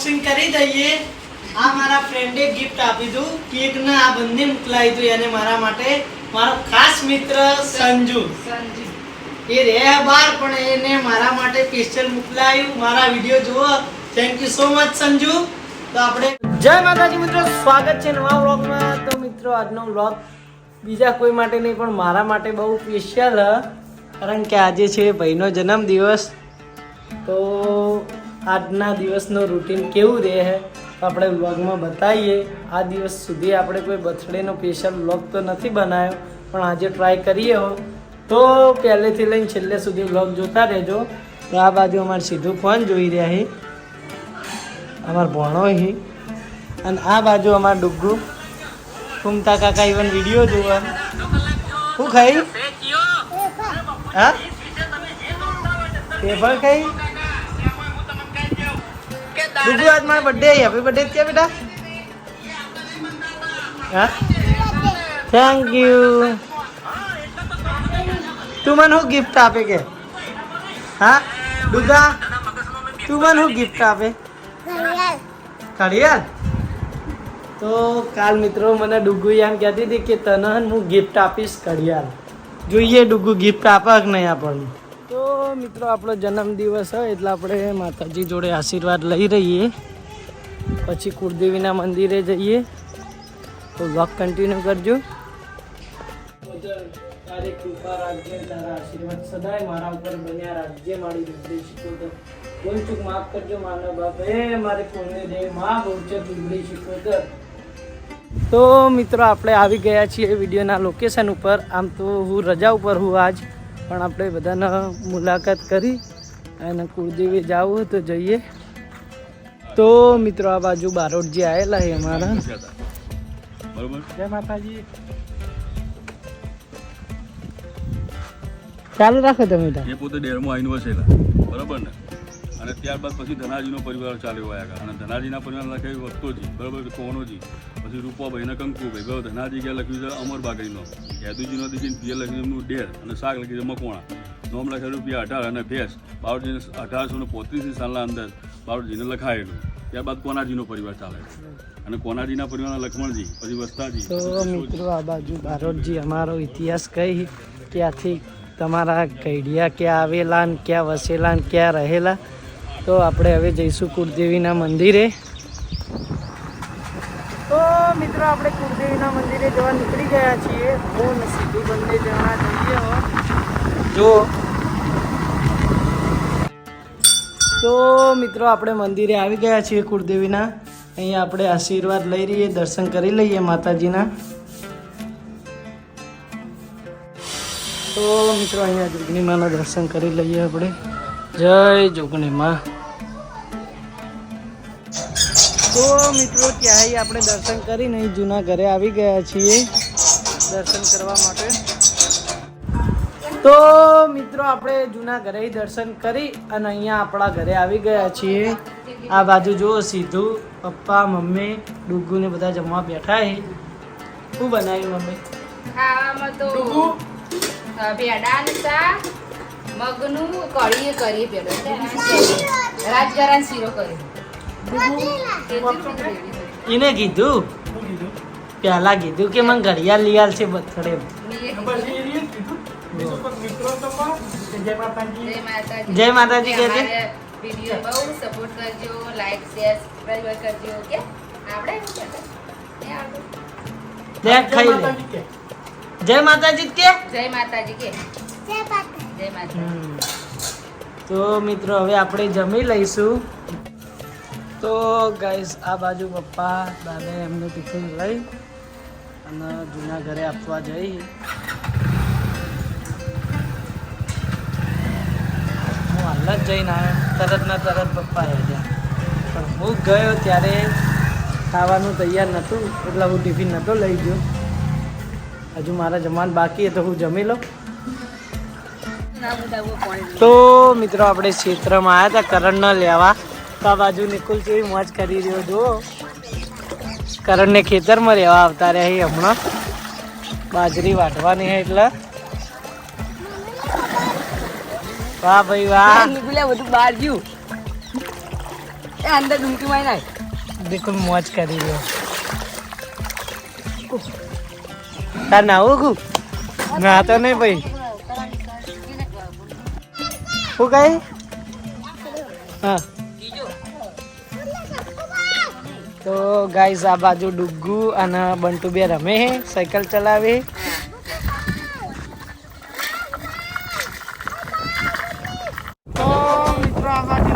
Unboxing કરી દઈએ. આ મારા ફ્રેન્ડે ગિફ્ટ આપી દઉં. કેક ના આ બંને મોકલાવી દઉં એને મારા માટે. મારો ખાસ મિત્ર સંજુ. સંજુ. એ રહે બાર પણ એને મારા માટે સ્પેશિયલ મોકલાયું. મારા વીડિયો જુઓ. Thank you so much Sanju. તો આપણે જય માતાજી મિત્રો સ્વાગત છે નવા વ્લોગમાં. તો મિત્રો આજનો વ્લોગ બીજા કોઈ માટે નહીં પણ મારા માટે બહુ સ્પેશિયલ કારણ કે આજે છે ભાઈનો જન્મદિવસ. તો આજના દિવસનો રૂટીન કેવું રહે છે આપણે વ્લોગમાં બતાવીએ. આ દિવસ સુધી આપણે કોઈ બર્થડેનો સ્પેશિયલ વ્લોગ તો નથી બનાવ્યો પણ આજે ટ્રાય કરીએ હો. તો પહેલેથી લઈને છેલ્લે સુધી વ્લોગ જોતા રહેજો. તો આ બાજુ અમારે સીધું ફોન જોઈ રહ્યા હી અમારો ભણો હી અને આ બાજુ અમાર ડુગ્ગુ ફૂમતા કાકા ઇવન વીડિયો જોવા. શું ખાઈ? હા? એ પણ ખાઈ? ડુગ્ગુ આજ મારો બર્થડે હેપી બર્થડે કે બેટા. હા? થેન્ક યુ તું મને શું ગિફ્ટ આપે કે? હા? ડુગા તું મને શું ગિફ્ટ આપે? ઘડિયાળ. તો કાલ મિત્રો મને ડુગુ એમ કહેતી હતી કે તને હું ગિફ્ટ આપીશ ઘડિયાળ. જોઈએ ડુગુ ગિફ્ટ આપે કે નહીં આપણને. તો મિત્રો, આપણો જન્મદિવસ હોય એટલે આપણે માતાજી જોડે આશીર્વાદ લઈ રહીએ. પછી કુળદેવીના મંદિરે જઈએ. તો વ્લોગ કન્ટિન્યુ કરજો. દુબળી શીખોતર. તો મિત્રો, આપણે આવી ગયા છીએ વિડીયોના લોકેશન ઉપર. આમ તો હું રજા ઉપર હું આજ. પણ આપણે બધાને મુલાકાત કરી અને કુળદેવી જવું તો જઈએ. તો મિત્રો આ બાજુ બારોટજી આવેલા છે અમારા. બરોબર. જય માતાજી. ચાલુ રાખો તમે એ પોતે ડેરમાં આવીને વસેલા. બરોબર ને? અને ત્યારબાદ પછી ધનાજીનો પરિવાર ચાલ્યો આવ્યા અને ધનાજીના પરિવાર લખાયું વસ્તુજી બરોબર કોનોજી પછી રૂપાભાઈને કંકુભાઈ બરોબર ધનાજી ગયા લખ્યું છે અમરબાગડીનો હેદુજીનો દીકરી પીએ લખ્યું એમનું ડેર અને શાક લખ્યું છે મકવાણા. નોમ લખાયું રૂપિયા અઢાર અને ભેંસ. બાવળજીને અઢારસો ને પોત્રીસની સાલના અંદર બાવળજીને લખાયેલું. ત્યારબાદ કોનાજીનો પરિવાર ચાલે છે. અને કોનાજીના પરિવારના લક્ષ્મણજી પછી વસ્તાજી તો મિત્રો આ બાજુ બારોટજી અમારો ઇતિહાસ કઈ? ક્યાંથી તમારા કૈડિયા ક્યાં આવેલા ને ક્યાં વસેલા ને ક્યાં રહેલા? તો આપણે હવે જઈશું કુળદેવીના મંદિરે. મિત્રો, આપણે કુળદેવીના મંદિરે જવા નીકળી ગયા છીએ. હું સીધું બંને જણા જઈએ જો. તો મિત્રો, આપણે મંદિરે આવી ગયા છીએ કુળદેવીના. અહીંયા આપણે આશીર્વાદ લઈ રહીએ, દર્શન કરી લઈએ માતાજીના. તો મિત્રો, અહીંયા જોગણીમાના દર્શન કરી લઈએ આપણે. જય જોગણી તો મિત્રો ત્યાંય આપણે દર્શન કરીને જૂના ઘરે આવી ગયા છીએ દર્શન કરવા માટે. તો મિત્રો આપણે જૂના ઘરે દર્શન કરી અને અહીંયા આપણા ઘરે આવી ગયા છીએ. આ બાજુ જુઓ સીધું પપ્પા મમ્મી ડુગુ ને બધા જમવા બેઠા છે. શું બનાવ્યું મમ્મી? ખાવામાં તો અ, શાક મગનું કઢી કરીએ પેલો. રાજગરાન શીરો કર્યો. એને કીધું પેલા કીધું કે મને ઘડિયાળ લઈ છે બથડે જય માતાજી. કે છે? અમારે બહુ સપોર્ટ કરજો લાઈક શેર સબસ્ક્રાઇબ કરજો કે આપણે? લે ખાઈ લે જય માતાજી કે જય માતાજી કે જય માતાજી હમ. તો મિત્રો હવે આપણે જમી લઈશું તો ગાઈસ આ બાજુ પપ્પા દાદા એમનું ટિફિન લઈ અને જૂના ઘરે આપવા જઈ. હું હાલ જ જઈને આવ્યો. તરત ના તરત પપ્પા આવ્યા પણ હું ગયો ત્યારે ખાવાનું તૈયાર નહોતું એટલે હું ટિફિન નહોતો લઈ ગયો. હજુ મારા જમવાનું બાકી હતો તો હું જમી લઉં. તો મિત્રો આપણે ક્ષેત્રમાં આવ્યા હતા કરણને લેવા. તો બાજુ નિકુલ જેવી મોજ કરી રહ્યો જો કરણને ખેતરમાં રહેવા આવતા રહ્યા છે હમણાં. બાજરી વાટવાની હે એટલે. વાહ ભાઈ વાહ. બધું બહાર ગયું. એ અંદર ડુંકી મારી નાખ. બિલકુલ મોજ કરી રહ્યો. તાર નાવું કુ ના તો નહીં ભાઈ. શું કઈ હા. તો ગાઈઝ આ બાજુ ડુગ્ગુ અને બંટુ બે રમે હે, સાયકલ ચલાવે તો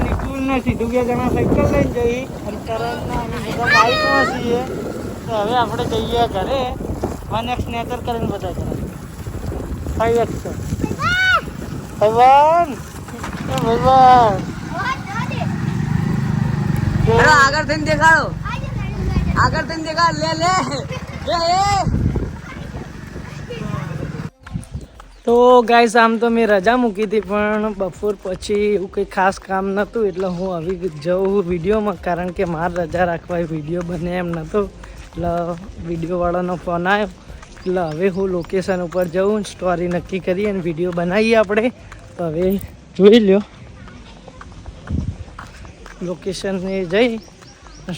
નિકુલ સીધું બે જણા સાયકલ લઈને જઈ અને કરણના અમે બધા બાઇકમાં છીએ. તો હવે આપણે જઈએ ઘરે. વન એક્સ કરીને બધા જણા. ફાઈવ એક્સ ભગવાન ભગવાન આગળ થઈને દેખાડો. આગળ તને દેખા લે લે લે તો ગાઈસ, આમ તો મેં રજા મૂકી હતી, પણ બપોર પછી એવું કંઈ ખાસ કામ નહોતું, એટલે હું આવી જઉં વિડીયોમાં, કારણ કે મારે રજા રાખવા વીડિયો બને એમ નહોતો. એટલે વિડીયોવાળાનો ફોન આવ્યો એટલે હવે હું લોકેશન ઉપર જઉં સ્ટોરી નક્કી કરીએ અને વીડિયો બનાવીએ આપણે. તો હવે જોઈ લ્યો. લોકેશને જઈ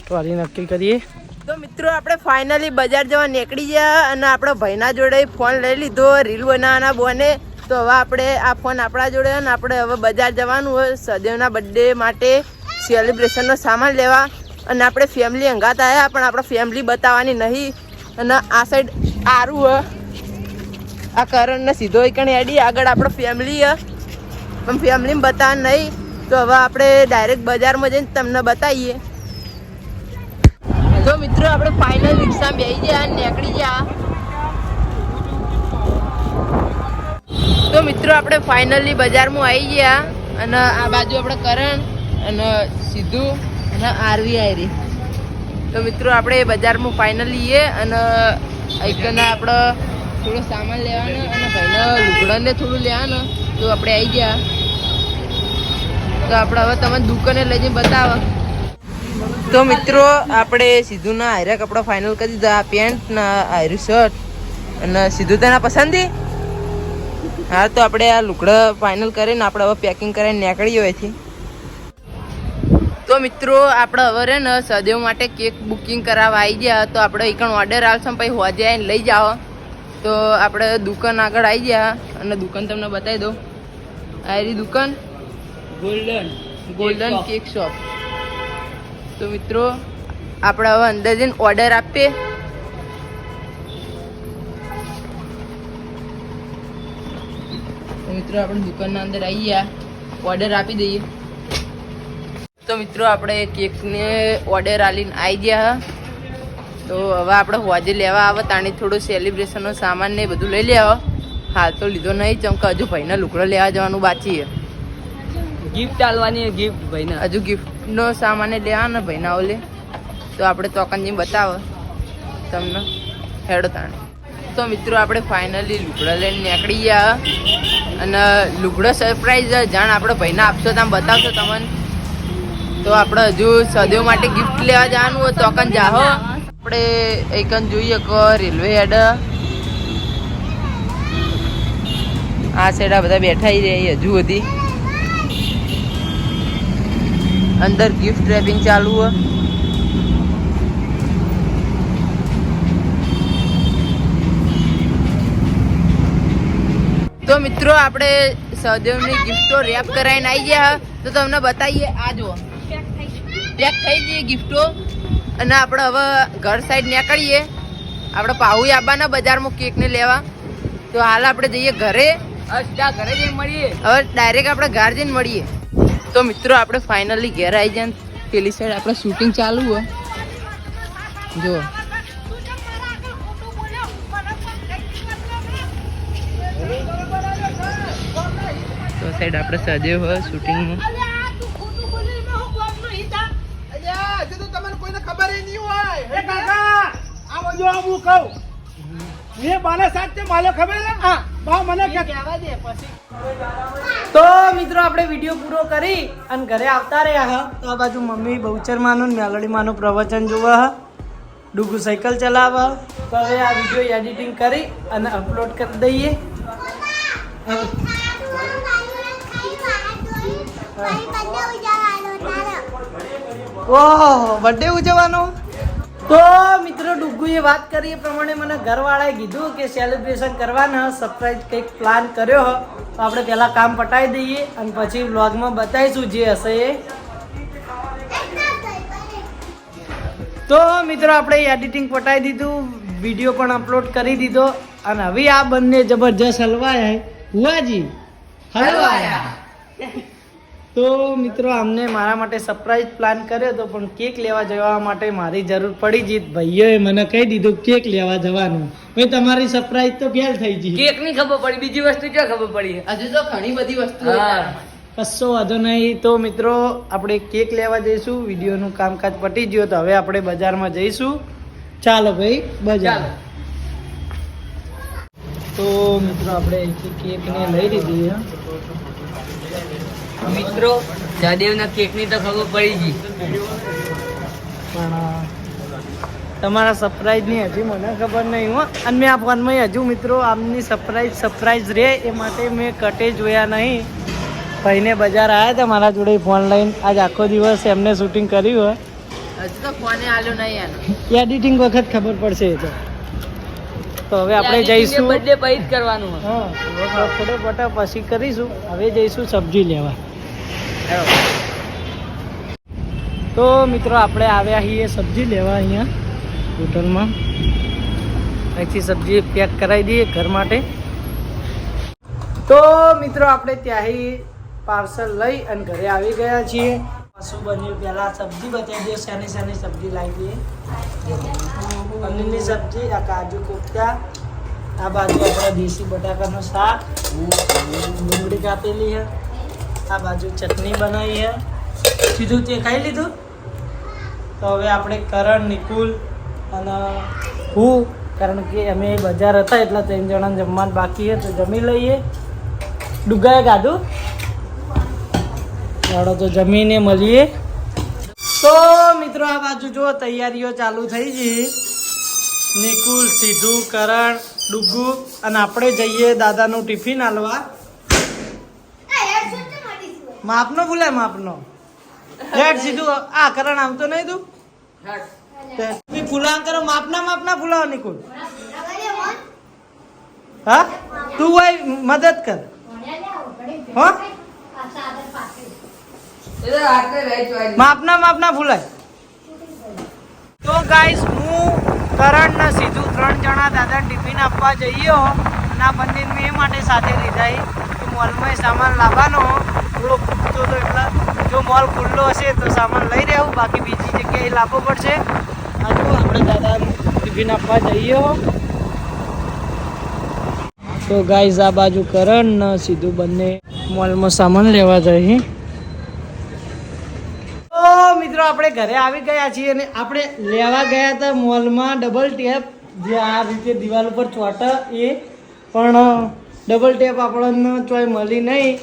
સ્ટોરી નક્કી કરીએ. તો મિત્રો, આપણે ફાઇનલી બજાર જવા નીકળી ગયા અને આપણો ભાઈના જોડે ફોન લઈ લીધો, રીલ બનાવવાના બોને. તો હવે આપણે આ ફોન આપણા જોડે અને આપણે હવે બજાર જવાનું હોય સદેવના બર્થડે માટે સેલિબ્રેશનનો સામાન લેવા. અને આપણે ફેમિલી અંગાત આવ્યા પણ આપણે ફેમિલી બતાવવાની નહીં. અને આ સાઈડ આરું હ. આ કરણને સીધો એકણ એડી આગળ આપણો ફેમિલી પણ ફેમિલી બતાવવા નહીં. તો હવે આપણે ડાયરેક્ટ બજારમાં જઈને તમને બતાવીએ. તો મિત્રો, આપણે ફાઇનલ રિક્ષા બેસી ગયા નીકળી ગયા. તો મિત્રો, આપણે ફાઇનલી બજારમાં આવી ગયા અને આ બાજુ આપણે કરણ અને સીધું અને આરવી આયરી તો મિત્રો, આપણે બજારમાં ફાઇનલી અને એકના આપણે થોડો સામાન લેવાનો અને ભાઈને લુગડાને થોડું લેવાનું. તો આપણે આવી ગયા. તો આપણે હવે તમે દુકાને લઈને બતાવો તો મિત્રો આપણે સીધું આયરા કપડાં કપડા ફાઇનલ કરી દીધા પેન્ટ ના આયરું શર્ટ અને સીધું તેના પસંદી હા તો આપણે આ લુકડા ફાઇનલ કરીને આપણે હવે પેકિંગ કરીને નીકળીએ અહીંથી. તો મિત્રો આપણે હવે રે ને સદેવ માટે કેક બુકિંગ કરાવવા આવી ગયા. તો આપણે એકણ ઓર્ડર આવશે પછી હોજે આવીને લઈ જાઓ. તો આપણે દુકાન આગળ આવી ગયા. અને દુકાન તમને બતાવી દઉં. આ દુકાન? ગોલ્ડન ગોલ્ડન કેક શોપ તો મિત્રો આપણે હવે અંદર જઈને ઓર્ડર આપીએ. તો મિત્રો આપણે દુકાનના અંદર આવી ગયા ઓર્ડર આપી દઈએ. તો મિત્રો આપણે કેકને ઓર્ડર આલીને આવી ગયા તો હવે આપણે હોજે લેવા આવે તાણે થોડું સેલિબ્રેશનનો સામાન ને બધું લઈ લેવા હાલ તો લીધો નહીં ચમકા હજુ ભાઈને લુકડો લેવા જવાનું બાકી ગિફ્ટ આલવાની ગિફ્ટ ભાઈને. હજુ ગિફ્ટનો સામાન લેવાનો લેવા ને ભાઈના ઓલે. તો આપણે તોકનજી બતાવો. તમને હેડો તાણે. તો મિત્રો, આપણે ફાઇનલી લુગડા લઈને નીકળી ગયા. અને લુગડો સરપ્રાઈઝ જાણ આપણે ભાઈને આપશો તમે બતાવશો તમને. તો આપણે હજુ સદેવ માટે ગિફ્ટ લેવા જવાનું હોય તોકન જાહો આપણે એકન જોઈએ કે રેલવે હેડ. આ સાઈડ આ બધા બેઠા રહી હજુ બધી અંદર ગિફ્ટ રેપિંગ ચાલુ હોય. તો મિત્રો આપણે સહદેવની ગિફ્ટો રેપ કરાવીને આવી ગયા તો તમને બતાવીએ આ જુઓ. પેક થઈ જઈએ ગિફ્ટો. અને આપણે હવે ઘર સાઈડ નીકળીએ. આપણે પાહુ આવવાના બજારમાં કેકને લેવા. તો હાલ આપણે જઈએ ઘરે. ઘરે જઈને મળીએ. હવે ડાયરેક્ટ આપણે ઘર જઈને મળીએ. તો મિત્રો આપણે ફાઇનલી ઘેર આવી જાય પેલી સાઈડ આપણે શૂટિંગ ચાલુ હોય. જો તો સાઈડ આપણે સદેવ હોય શૂટિંગમાં તો મિત્રો આપણે વીડિયો પૂરો કરી અને ઘરે આવતા રહ્યા હા. તો આ બાજુ મમ્મી બહુચરમાનું ને મેલડીમાનું પ્રવચન જોવા હા. ડુગુ સાયકલ ચલાવવા. તો હવે આ વીડિયો એડિટિંગ કરી અને અપલોડ કરી દઈએ. ઓહો બર્થડે ઉજવવાનો? તો મિત્રો ડુગ્ગુએ વાત કરી એ પ્રમાણે મને ઘરવાળાએ કીધું કે સેલિબ્રેશન કરવાના સરપ્રાઈઝ કંઈક પ્લાન કર્યો. હો તો આપણે પહેલાં કામ પટાવી દઈએ અને પછી વ્લોગમાં બતાવીશું જે હશે એ. તો મિત્રો આપણે એડિટિંગ પટાવી દીધું વીડિયો પણ અપલોડ કરી દીધો. અને હવે આ બંને જબરજસ્ત હલવાયા હુઆજી, હલવાયા. તો મિત્રો અમને મારા માટે સરપ્રાઈઝ પ્લાન કર્યો હતો પણ કેક લેવા જવા માટે મારી જરૂર પડી જીત. ભાઈઓએ મને કહી દીધું કેક લેવા જવાનું. મેં તમારી સરપ્રાઈઝ તો ફેલ થઈ ગઈ. કેકની ખબર પડી બીજી વસ્તુ ક્યાં ખબર પડી? હજુ તો ઘણી બધી વસ્તુ કશો વાંધો નહીં. તો મિત્રો આપણે કેક લેવા જઈશું. વિડીયોનું કામકાજ પટી ગયું તો હવે આપણે બજારમાં જઈશું. ચાલો ભાઈ બજાર. તો મિત્રો આપણે અહીંથી કેક ને લઈ લીધી હે. મિત્રો જાદેવના કેકની તો ખબર પડી ગઈ. પણ તમારા સરપ્રાઈઝની હજી મને ખબર નહીં હો. અને મેં આ ફોનમાં હજુ મિત્રો આમની સરપ્રાઈઝ સરપ્રાઈઝ રહે એ માટે મેં કટે જોયા નહીં. ભાઈને બજાર આવ્યા હતા મારા જોડે ફોન લઈને. આજ આખો દિવસ એમને શૂટિંગ કર્યું હોય. હજુ તો ફોને આલો નહીં એનો. એડિટિંગ વખત ખબર પડશે એ તો. તો હવે આપણે જઈશું. બર્થડે પછી જ કરવાનું. હા થોડો બટા પછી કરીશું. હવે જઈશું સબ્જી લેવા. તો મિત્રો, આપણે આવ્યા છીએ સબ્જી લેવા અહીંયા હોટલમાં. અહીંથી સબ્જી પેક કરાવી દઈએ ઘર માટે. તો મિત્રો, આપણે ત્યાંથી પાર્સલ લઈ અને ઘરે આવી ગયા છીએ. શું બન્યું પહેલા સબ્જી બતાવી દઈએ, શેની શેની સબ્જી લાવી દઈએ પનીરની સબ્જી, આ કાજુ કોફતા, આ બાજુ આપણે દેશી બટાકાનું શાક. ડુંગળી કાપેલી છે. આ બાજુ ચટણી બનાવી છે સીધું તે ખાઈ લીધું? તો હવે આપણે કરણ, નિકુલ અને હું, કારણ કે અમે બજાર હતા એટલે ત્રણ જણા જમવાનું બાકી છે તો જમી લઈએ. ડુગાએ ગાધું? ચાલો તો જમીને મળીએ. તો મિત્રો આ બાજુ જો તૈયારીઓ ચાલુ થઈ ગઈ. નિકુલ, સીધું, કરણ, ડુગુ અને આપણે જઈએ દાદાનું ટિફિન હાલવા. માપનો ભૂલે માપનો. હેડ સીધું આ કરણ આમ તો નહીં તું? તે બી ફુલાણ કરો માપના માપના ફુલાવો નિકુલ હા? તું ભાઈ મદદ કર. હો? માપના માપના ફૂલાય તો ગાઈસ હું કરણ ને સીધું ત્રણ જણા દાદા ટિફિન આપવા જઈએ હો. અને આ બંને મેં એ માટે સાથે લીધા મોલમાં સામાન લાવવાનો. થોડો ખૂટતો હતો એટલે. જો મોલ ખુલ્લો હશે તો સામાન લઈ રહેવું બાકી બીજી જગ્યાએ લાવવો પડશે. હજુ આપણે દાદા ટિફિન આપવા જઈએ. તો ગાઈઝ આ બાજુ કરણ સીધું બંને મોલમાં સામાન લેવા જઈએ મિત્રો, આપણે ઘરે આવી ગયા છીએ અને આપણે લેવા ગયા હતા મોલમાં ડબલ ટેપ જે આ રીતે દિવાલ ઉપર ચોટ એ. પણ ડબલ ટેપ આપણને ચોય મળી નહીં.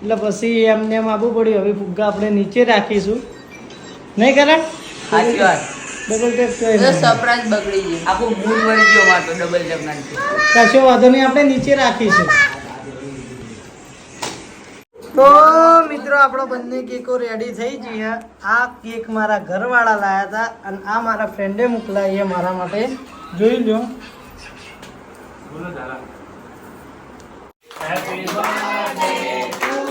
એટલે પછી એમને એમ આવવું પડ્યું હવે ફુગ્ગા આપણે નીચે રાખીશું. નહીં કરે? સાચી વાત. Double tap. સરપ્રાઈઝ બગડી ગયું. આખું મૂળ વળી ગયો મારો ડબલ ટેપ નાખી. કશો વાંધો નહીં આપણે નીચે રાખીશું. તો મિત્રો આપણો બંને કેકો રેડી થઈ જઈએ આ કેક મારા ઘરવાળા લાયા હતા અને આ મારા ફ્રેન્ડે મોકલાવી એ મારા માટે જોઈ લો બે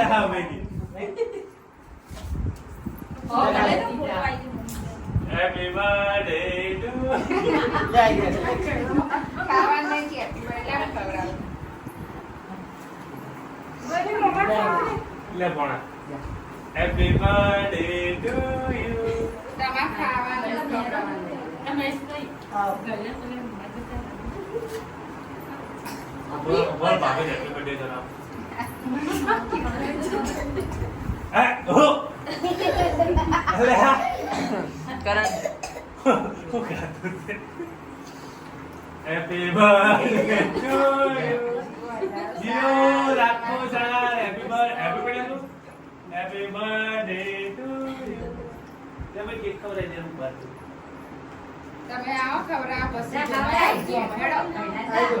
આવે કે. Happy birthday to you. લે ભોણા. Happy birthday to you. તમારે ખાવાનું જ ખવડાવવાનું. બોલ બોલ ભાભી હેપી બર્થડે જણાવ હા હો અરે હા કરણ હું કહેતો તે હેપી બર્થડે ટુ યુ જીઓ રાખો સાર happy birth happy birthday happy birthday to you તમે કેક ખવડાવી દે હું બાત તમે આવો ખવડાવો પછી આવજો. પહેલા ખવડાવો. મેં આવો. પહેલો વાર ફટવા દે પહેલો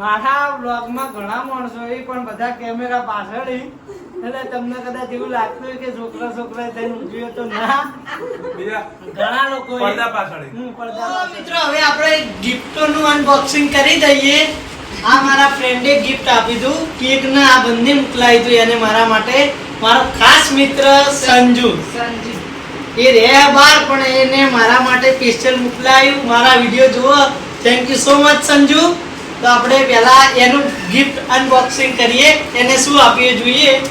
મારા બ્લોગમાં ઘણા માણસો એ પણ બધા કેમેરા પાછળ. એટલે તમને કદાચ એવું લાગતું હોય કે છોકરા છોકરા થઈને ઊંઘ્યું તો ના. ઘણા લોકો પડદા પાછળ. મિત્રો હવે આપણે ગિફ્ટોનું અનબોક્સિંગ કરી દઈએ. આ મારા ફ્રેન્ડે ગિફ્ટ આપી દઉં. કેક ના આ બંને મોકલાવી દઉં એને મારા માટે. મારો ખાસ મિત્ર સંજુ. સંજુ. એ રે બાર પણ એને મારા માટે સ્પેશિયલ મોકલાયું. મારા વીડિયો જુઓ. Thank you so much Sanju. તો આપણે પહેલા એનું ગિફ્ટ અનબોક્સિંગ કરીએ. એને શું આપીએ જોઈએ?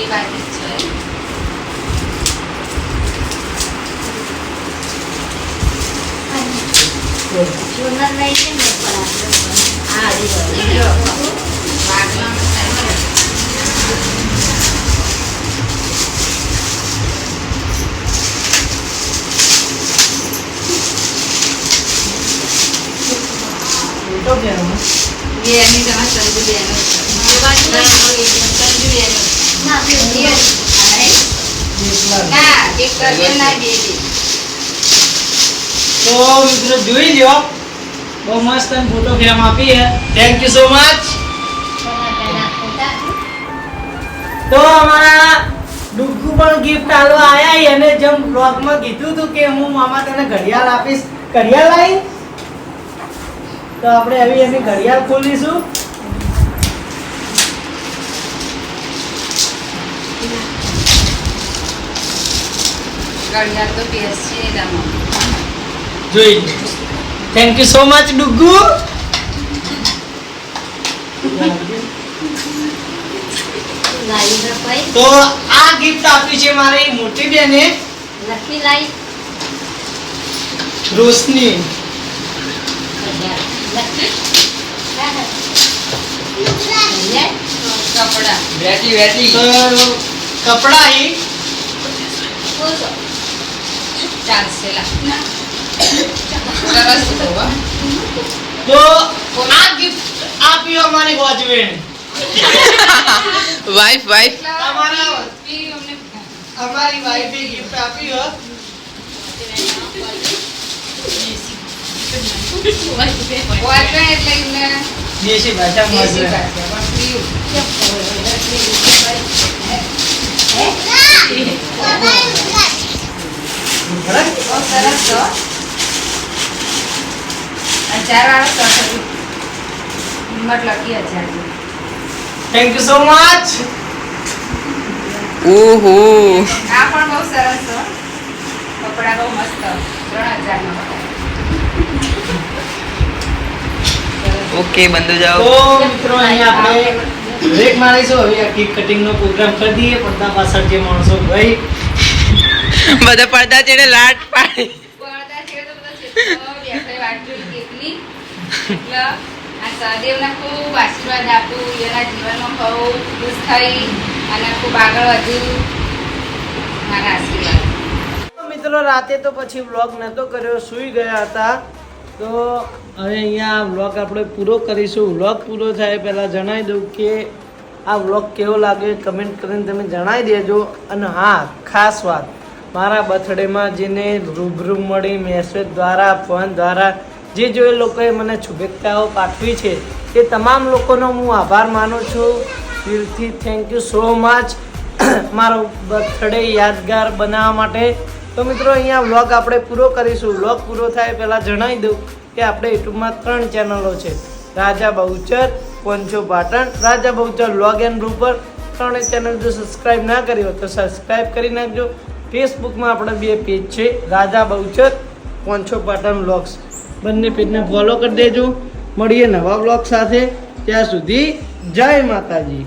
એ બાજુ જ છે. હા, એ જો. વાગવામાં time લાગે. ફોટો કહેવામાં. એ એની તમારે સંજુ બેનો છે. એ બાજુ ના, એ સંજુ બેનો. એ, ના, એક કરીએ ના બે બે. તો મિત્રો જોઈ લ્યો બહુ મસ્ત ફોટો ફ્રેમ આપી હે થેન્ક યુ સો મચ તો અમારા ડુગુ પણ ગિફ્ટ આલો આયા એને જેમ બ્લોગમાં કીધું હતું કે હું મામા તને ઘડિયાળ આપીશ. ઘડિયાળ લાવી? તો આપણે આવી એની ઘડિયાળ ખોલીશું. ઘડિયાળ તો બેસશે. જોઈ. Thank you so much Duggu તો આ ગિફ્ટ આપ્યું છે મારી મોટી બેને. રોશની. કપડાં. બેટી કપડા હી ચાલશે સરસ તો આ ગિફ્ટ આપ્યું અમારી વાઈફ વાઈફ તમારા અમારી વાઈફે ગિફ્ટ આપી હો વોચમેન એટલે એમને દેશી ભાષામાં દેશી સરસ તો. વાળો સરસ હતું. કિંમત થેન્ક યુ સો મચ ઓહો આ પણ બહુ સરસ છે કપડા બહુ મસ્ત ત્રણ હજાર હતા. ઓકે બંધુ જાઓ. તો મિત્રો અહીંયા આપણે બ્રેક મારીશું. હવે આ કેક કટિંગ નો પ્રોગ્રામ કરી દઈએ. પડદા પાછળ જે માણસો ભાઈ બધા પડદા ચડે લાટ પાડી. પડદા છે તો બધા ચિત્રો વાટ જોઈ કેકની. એટલે આ સહદેવને ખૂબ આશીર્વાદ આપું. એના જીવનમાં ખૂબ ખુશ થઈ અને ખૂબ આગળ વધ્યું મારા આશીર્વાદ. મિત્રો રાતે તો પછી વ્લોગ નતો કર્યો. સૂઈ ગયા હતા. તો હવે અહીંયા વ્લોગ આપણે પૂરો કરીશું. વ્લોગ પૂરો થાય પહેલાં જણાવી દઉં કે આ વ્લોગ કેવો લાગ્યો કમેન્ટ કરીને તમે જણાવી દેજો. અને હા, ખાસ વાત. મારા બર્થડેમાં જેને રૂબરૂ મળી મેસેજ દ્વારા ફોન દ્વારા, જે જો એ લોકોએ મને શુભેચ્છાઓ પાઠવી છે, એ તમામ લોકોનો હું આભાર માનું છું. દિલથી થેન્ક યુ સો મચ મારો બર્થડે યાદગાર બનાવવા માટે. તો મિત્રો, અહીંયા વ્લોગ આપણે પૂરો કરીશું. વ્લોગ પૂરો થાય પહેલાં જણાવી દઉં. કે આપણે યુટ્યુબમાં ત્રણ ચેનલો છે. રાજા બહુચર પોંચો પાટણ, રાજા બહુચર લોગ એન્ડ રૂપર ત્રણેય ચેનલ જો સબસ્ક્રાઈબ ના કરી હોય તો સબસ્ક્રાઈબ કરી નાખજો. ફેસબુકમાં આપણે બે પેજ છે, રાજા બહુચર પોંચો પાટણ બ્લોગ્સ બંને પેજને ફોલો કરી દેજો. મળીએ નવા વ્લોગ સાથે. ત્યાં સુધી જય માતાજી.